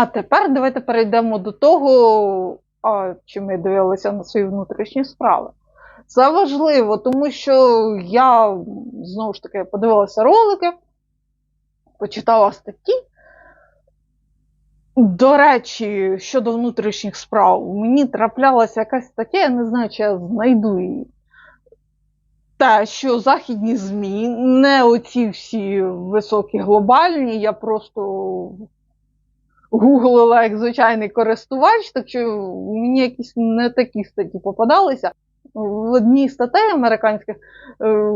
А тепер давайте перейдемо до того, а, чи ми дивилися на свої внутрішні справи. Це важливо, тому що я знову ж таки подивилася ролики, почитала статті. До речі, щодо внутрішніх справ, мені траплялася якась стаття, я не знаю, чи я знайду її. Те, що західні ЗМІ, не оці всі високі глобальні, я просто гуглила як звичайний користувач, так що мені якісь не такі статті попадалися. В одній статей американських, е,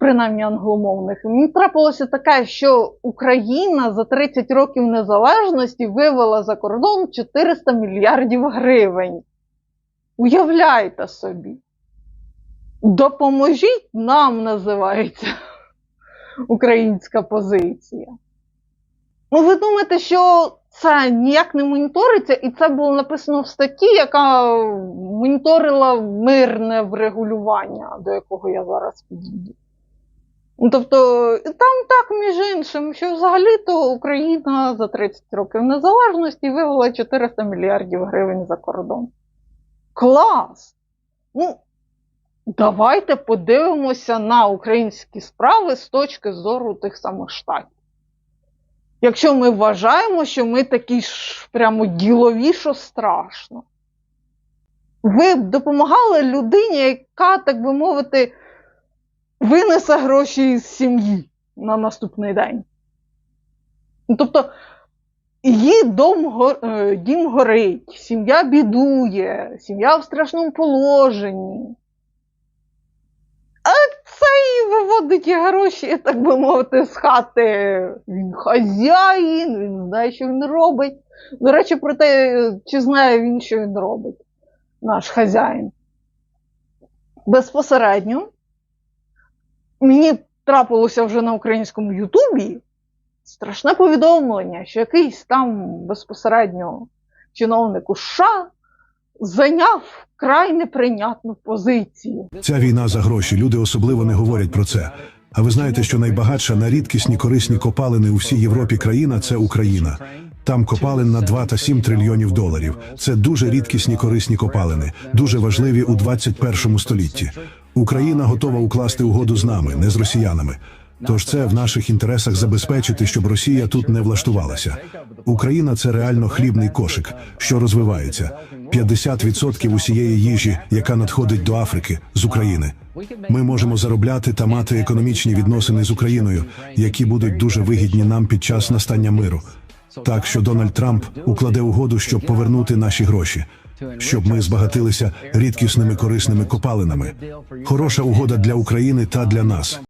принаймні англомовних, мені трапилося таке, що Україна за 30 років незалежності вивела за кордон 400 мільярдів гривень. Уявляйте собі. Допоможіть нам, називається українська позиція. Ну, ви думаєте, що це ніяк не моніториться, і це було написано в статті, яка моніторила мирне врегулювання, до якого я зараз підійду. Ну, Тобто, там так, між іншим, що взагалі-то Україна за 30 років незалежності вивела 400 мільярдів гривень за кордон. Клас! Ну, давайте подивимося на українські справи з точки зору тих самих штатів. Якщо ми вважаємо, що ми такі ж прямо ділові, що страшно. Ви б допомагали людині, яка, так би мовити, винесе гроші із сім'ї на наступний день. Ну, Тобто, її дом, е, дім горить, сім'я бідує, сім'я в страшному положенні. А ті гроші, так би мовити, з хати. Він хазяїн, він знає, що він робить. До речі, про те, чи знає він, що він робить, наш хазяїн. Безпосередньо мені трапилося вже на українському Ютубі страшне повідомлення, що якийсь там безпосередньо чиновник у США зайняв край неприйнятну позицію. Ця війна за гроші. Люди особливо не говорять про це. А ви знаєте, що найбагатша на рідкісні корисні копалини у всій Європі країна це Україна. Там копалин на 2 та 7 трильйонів доларів. Це дуже рідкісні корисні копалини, дуже важливі у 21 столітті. Україна готова укласти угоду з нами, не з росіянами. Тож це в наших інтересах забезпечити, щоб Росія тут не влаштувалася. Україна це реально хлібний кошик, що розвивається. 50% усієї їжі, яка надходить до Африки з України. Ми можемо заробляти та мати економічні відносини з Україною, які будуть дуже вигідні нам під час настання миру. Так що Дональд Трамп укладе угоду, щоб повернути наші гроші, щоб ми збагатилися рідкісними корисними копалинами. Хороша угода для України та для нас.